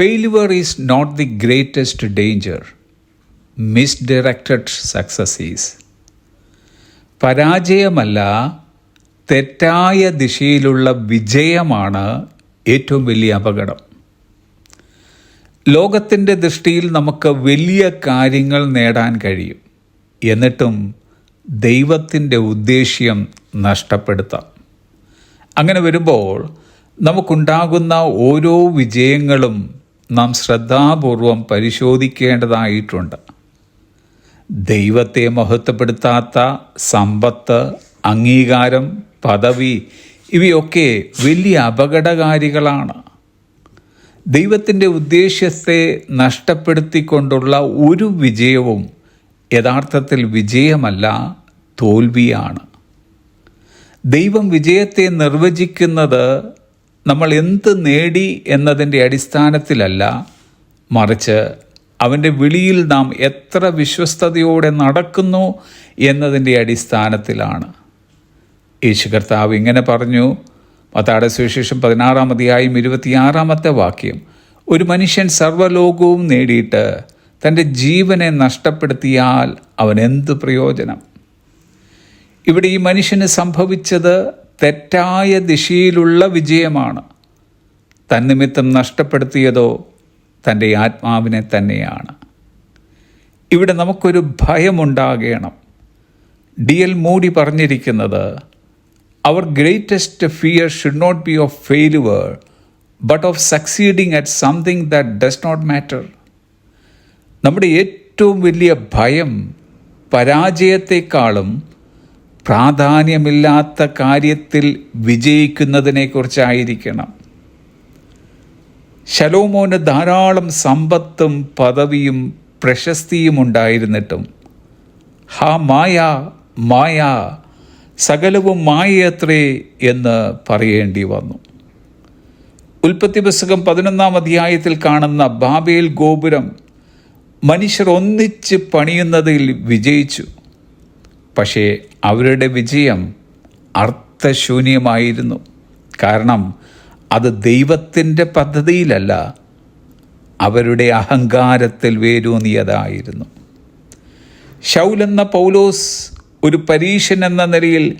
Failure not the greatest danger misdirected success is പരാജയമല്ല തെറ്റായ ദിശയിലുള്ള വിജയമാണ് ഏറ്റവും വലിയ അപകടം. ലോകത്തിന്റെ ദൃഷ്ടിയിൽ നമുക്ക് വലിയ കാര്യങ്ങൾ നേടാൻ കഴിയും. എന്നിട്ടും ദൈവത്തിന്റെ ഉദ്ദേശ്യം നഷ്ടപ്പെടുത്താം. അങ്ങനെ വരുമ്പോൾ നമുക്കുണ്ടാകുന്ന ഓരോ വിജയങ്ങളും നാം ശ്രദ്ധാപൂർവം പരിശോധിക്കേണ്ടതായിട്ടുണ്ട്. ദൈവത്തെ മഹത്വപ്പെടുത്താത്ത സമ്പത്ത് അംഗീകാരം പദവി ഇവയൊക്കെ വലിയ അപകടകാരികളാണ്. ദൈവത്തിന്റെ ഉദ്ദേശ്യത്തെ നഷ്ടപ്പെടുത്തിക്കൊണ്ടുള്ള ഒരു വിജയവും യഥാർത്ഥത്തിൽ വിജയമല്ല തോൽവിയാണ്. ദൈവം വിജയത്തെ നിർവചിക്കുന്നത് നമ്മൾ എന്ത് നേടി എന്നതിന്റെ അടിസ്ഥാനത്തിലല്ല മറിച്ച് അവന്റെ വിളിയിൽ നാം എത്ര വിശ്വസ്തയോടെ നടക്കുന്നു എന്നതിന്റെ അടിസ്ഥാനത്തിലാണ്. യേശു കർത്താവ് ഇങ്ങനെ പറഞ്ഞു മത്താടെ സുവിശേഷം പതിനാറാം അധ്യായം ഇരുപത്തിയാറാമത്തെ വാക്യം ഒരു മനുഷ്യൻ സർവലോകവും നേടിയിട്ട് തന്റെ ജീവനെ നഷ്ടപ്പെടുത്തിയാൽ അവൻ എന്ത് പ്രയോജനം? ഇവിടെ ഈ മനുഷ്യന് സംഭവിച്ചത് തെറ്റായ ദിശയിലുള്ള വിജയമാണ്. തന്നിമിത്തം നഷ്ടപ്പെടുത്തിയതോ തന്റെ ആത്മാവിനെ തന്നെയാണ്. ഇവിടെ നമുക്കൊരു ഭയമുണ്ടാകണം. ഡി എൽ മൂടി പറഞ്ഞിരിക്കുന്നത് our greatest fear should not be of failure but of succeeding at something that does not matter നമ്മുടെ ഏറ്റവും വലിയ ഭയം പരാജയത്തെക്കാളും പ്രാധാന്യമില്ലാത്ത കാര്യത്തിൽ വിജയിക്കുന്നതിനെക്കുറിച്ചായിരിക്കണം. ശലോമോന് ധാരാളം സമ്പത്തും പദവിയും പ്രശസ്തിയും ഉണ്ടായിരുന്നിട്ടും ഹാ മായ മായ സകലവും മായയത്രേ എന്ന് പറയേണ്ടി വന്നു. ഉൽപ്പത്തി പുസ്തകം പതിനൊന്നാം അധ്യായത്തിൽ കാണുന്ന ബാബേൽ ഗോപുരം മനുഷ്യർ ഒന്നിച്ച് പണിയുന്നതിൽ വിജയിച്ചു. പക്ഷേ അവരുടെ വിജയം അർത്ഥശൂന്യമായിരുന്നു. കാരണം അത് ദൈവത്തിന്റെ പദ്ധതിയിലല്ല അവരുടെ അഹങ്കാരത്തിൽ വേരൂന്നിയതായിരുന്നു. ശൗലെന്ന പൗലോസ് ഒരു പരീഷൻ എന്ന നിലയിൽ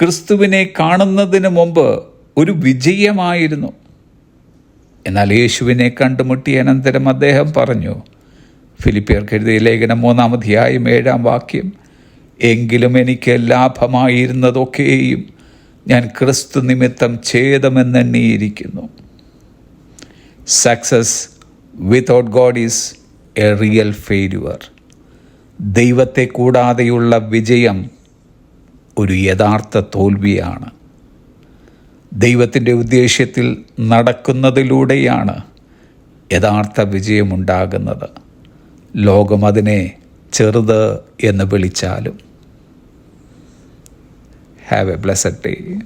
ക്രിസ്തുവിനെ കാണുന്നതിന് മുമ്പ് ഒരു വിജയമായിരുന്നു. എന്നാൽ യേശുവിനെ കണ്ടുമുട്ടിയ അനന്തരം അദ്ദേഹം പറഞ്ഞു ഫിലിപ്പിയർക്ക് എഴുതിയ ലേഖനം മൂന്നാം അധ്യായം ഏഴാം വാക്യം എങ്കിലും എനിക്ക് ലാഭമായിരുന്നതൊക്കെയും ഞാൻ ക്രിസ്തു നിമിത്തം ഛേദമെന്നെണ്ണിയിരിക്കുന്നു success without God is a real failure ദൈവത്തെ കൂടാതെയുള്ള വിജയം ഒരു യഥാർത്ഥ തോൽവിയാണ്. ദൈവത്തിന്റെ ഉദ്ദേശ്യത്തിൽ നടക്കുന്നതിലൂടെയാണ് യഥാർത്ഥ വിജയമുണ്ടാകുന്നത്. ലോകം അതിനെ ചെറുത് എന്ന് വിളിച്ചാലും Have a blessed day.